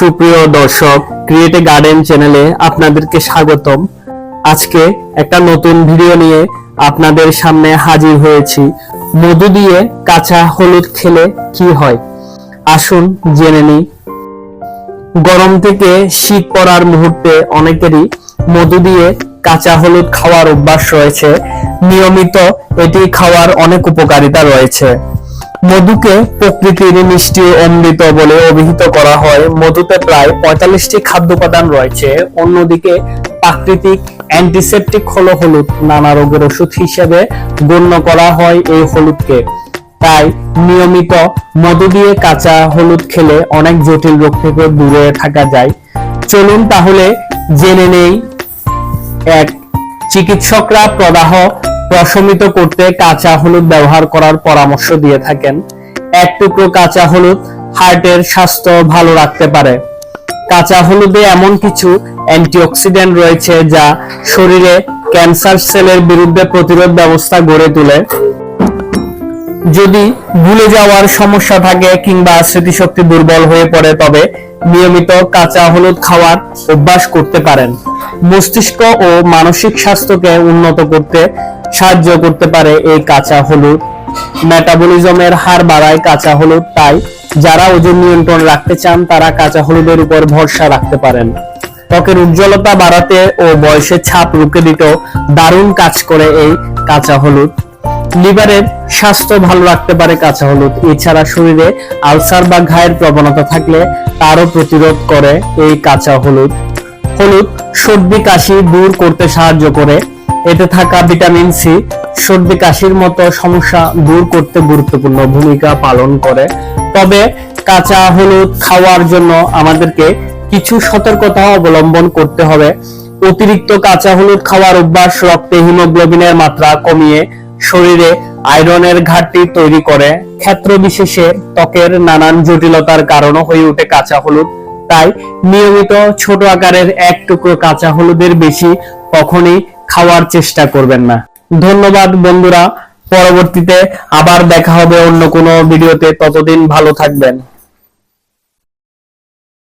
সুপ্রিয় দর্শক create garden চ্যানেলে আপনাদেরকে স্বাগতম। আজকে একটা নতুন ভিডিও নিয়ে আপনাদের সামনে হাজির হয়েছি। মধু দিয়ে কাঁচা হলুদ খেলে কি হয়? আসুন জেনে নিই। গরম থেকে শীত পড়ার মুহূর্তে অনেকেরই মধু দিয়ে কাঁচা হলুদ খাওয়ার অভ্যাস রয়েছে। নিয়মিত এটি খাওয়ার অনেক উপকারিতা রয়েছে। মধুকে প্রকৃতির মিষ্টি অমৃত বলে অভিহিত করা হয়। মধুতে প্রায় পঁয়তাল্লিশটি খাদ্য উপাদান রয়েছে। অন্যদিকে প্রাকৃতিক অ্যান্টিসেপটিক হলো হলুদ। নানা রোগের ওষুধ হিসেবে গণ্য করা হয় এই হলুদকে। তাই নিয়মিত মধু দিয়ে কাঁচা হলুদ খেলে অনেক জটিল রোগ থেকে দূরে থাকা যায়। চলুন তাহলে জেনে নেই। এক চিকিৎসকরা প্রদাহ প্রশমিত করতে কাঁচা হলুদ ব্যবহার করার পরামর্শ দিয়ে থাকেন। এক টুকরো কাঁচা হলুদ হার্টের স্বাস্থ্য ভালো রাখতে পারে। কাঁচা হলুদে এমন কিছু অ্যান্টিঅক্সিডেন্ট রয়েছে যা শরীরে ক্যান্সার সেলের বিরুদ্ধে প্রতিরোধ ব্যবস্থা গড়ে তোলে। যদি ভুলে যাওয়ার সমস্যা থাকে কিংবা স্মৃতিশক্তি দুর্বল হয়ে পড়ে, তবে নিয়মিত কাঁচা হলুদ খাওয়ার অভ্যাস করতে পারেন। মস্তিষ্ক ও মানসিক স্বাস্থ্যকে উন্নত করতে সাহায্য করতে পারে এই কাঁচা হলুদ। মেটাবলিজমের হার বাড়ায় কাঁচা হলুদ, তাই যারা ওজন নিয়ন্ত্রণ রাখতে চান, তারা কাঁচা হলুদের উপর ভরসা রাখতে পারেন। ত্বকের উজ্জ্বলতা বাড়াতে ও বয়সের ছাপ রুখে দিতেও দারুণ কাজ করে এই কাঁচা হলুদ। লিভারের স্বাস্থ্য ভালো রাখতে পারে কাঁচা হলুদ। এছাড়া শরীরে আলসার বা ঘায়ের প্রবণতা থাকলে তারও প্রতিরোধ করে এই কাঁচা হলুদ। হলুদ, সর্দি, কাশি দূর করতে সাহায্য করে। এতে থাকা ভিটামিন সি, সর্দি কাশির মতো সমস্যা দূর করতে গুরুত্বপূর্ণ ভূমিকা পালন করে। তবে কাঁচা হলুদ খাওয়ার জন্য আমাদেরকে কিছু সতর্কতা অবলম্বন করতে হবে। অতিরিক্ত কাঁচা হলুদ খাওয়ার অভ্যাস রক্তে হিমোগ্লোবিনের মাত্রা কমিয়ে শরীরে আয়রনের ঘাটতি তৈরি করে। ক্ষেত্র বিশেষে ত্বকের নানান জটিলতার কারণও হয়ে ওঠে কাঁচা হলুদ। তাই নিয়মিত ছোট আকারের এক টুকরো কাঁচা হলুদের বেশি কখনই খাওয়ার চেষ্টা করবেন না। ধন্যবাদ বন্ধুরা, পরবর্তীতে আবার দেখা হবে অন্য কোনো ভিডিওতে। ততদিন ভালো থাকবেন।